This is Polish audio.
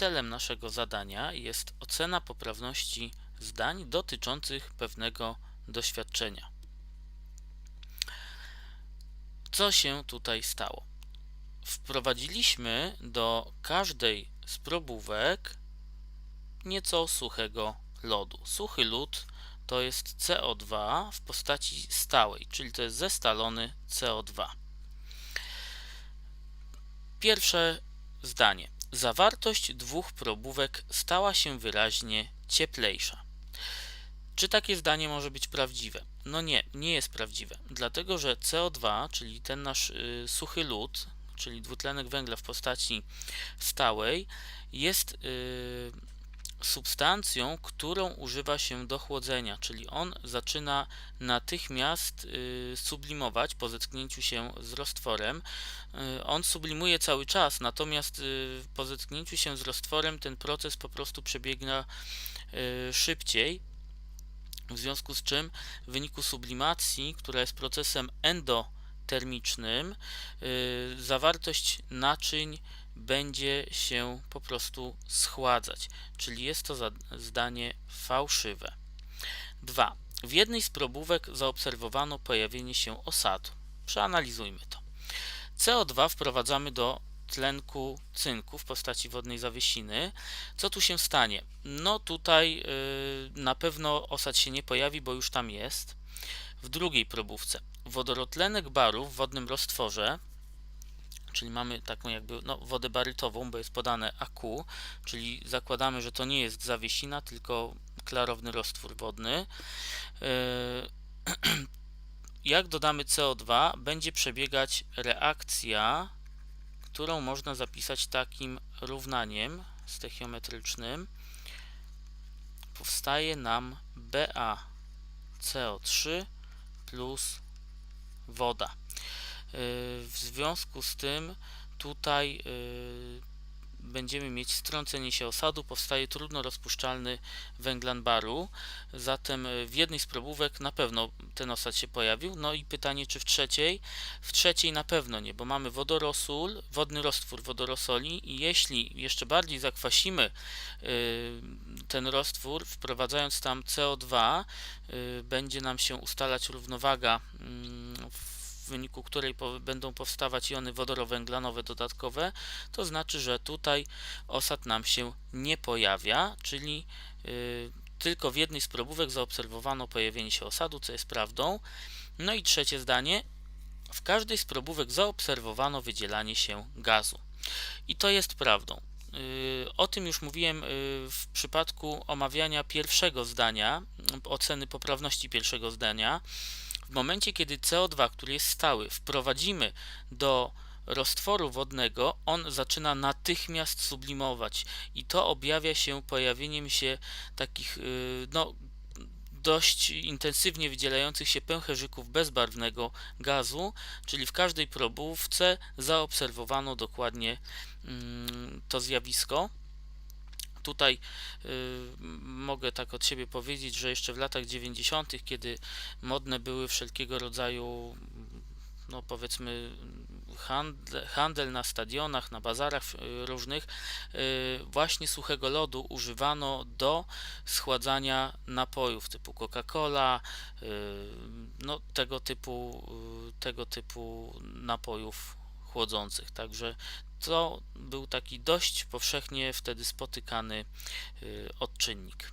celem naszego zadania jest ocena poprawności zdań dotyczących pewnego doświadczenia. Co się tutaj stało? Wprowadziliśmy do każdej z probówek nieco suchego lodu. Suchy lód to jest CO2 w postaci stałej, czyli to jest zestalony CO2. Pierwsze zdanie. Zawartość dwóch probówek stała się wyraźnie cieplejsza. Czy takie zdanie może być prawdziwe? No nie, nie jest prawdziwe, dlatego że CO2, czyli ten nasz y, suchy lód, czyli dwutlenek węgla w postaci stałej, jest y, substancją, którą używa się do chłodzenia, czyli on zaczyna natychmiast y, sublimować po zetknięciu się z roztworem. Y, on sublimuje cały czas, natomiast y, po zetknięciu się z roztworem ten proces po prostu przebiega szybciej. W związku z czym w wyniku sublimacji, która jest procesem endotermicznym, zawartość naczyń będzie się po prostu schładzać, czyli jest to zdanie fałszywe. 2. W jednej z probówek zaobserwowano pojawienie się osadu. Przeanalizujmy to. CO2 wprowadzamy do tlenku cynku w postaci wodnej zawiesiny. Co tu się stanie? No tutaj yy, na pewno osad się nie pojawi, bo już tam jest. W drugiej probówce wodorotlenek baru w wodnym roztworze czyli mamy taką jakby no, wodę barytową, bo jest podane AQ, czyli zakładamy, że to nie jest zawiesina, tylko klarowny roztwór wodny. E, jak dodamy CO2, będzie przebiegać reakcja, którą można zapisać takim równaniem stechiometrycznym. Powstaje nam BaCO3 plus woda. W związku z tym tutaj y, będziemy mieć strącenie się osadu, powstaje trudno rozpuszczalny węglan baru. Zatem y, w jednej z probówek na pewno ten osad się pojawił. No i pytanie, czy w trzeciej? W trzeciej na pewno nie, bo mamy wodorosól, wodny roztwór wodorosoli i jeśli jeszcze bardziej zakwasimy y, ten roztwór, wprowadzając tam CO2, będzie nam się ustalać równowaga mm, wyniku której będą powstawać jony wodorowęglanowe dodatkowe, to znaczy, że tutaj osad nam się nie pojawia, czyli y, tylko w jednej z probówek zaobserwowano pojawienie się osadu, co jest prawdą. No i trzecie zdanie. W każdej z probówek zaobserwowano wydzielanie się gazu. I to jest prawdą. Y, o tym już mówiłem y, w przypadku omawiania pierwszego zdania, oceny poprawności pierwszego zdania. W momencie, kiedy CO2, który jest stały, wprowadzimy do roztworu wodnego, on zaczyna natychmiast sublimować i to objawia się pojawieniem się takich y, no, dość intensywnie wydzielających się pęcherzyków bezbarwnego gazu, czyli w każdej probówce zaobserwowano dokładnie mm, to zjawisko. Tutaj y, mogę tak od siebie powiedzieć, że jeszcze w latach 90., kiedy modne były wszelkiego rodzaju, no powiedzmy, handel, handel na stadionach, na bazarach y, różnych, y, właśnie suchego lodu używano do schładzania napojów typu Coca-Cola, no tego typu, tego typu napojów chłodzących. Także to był taki dość powszechnie wtedy spotykany y, odczynnik.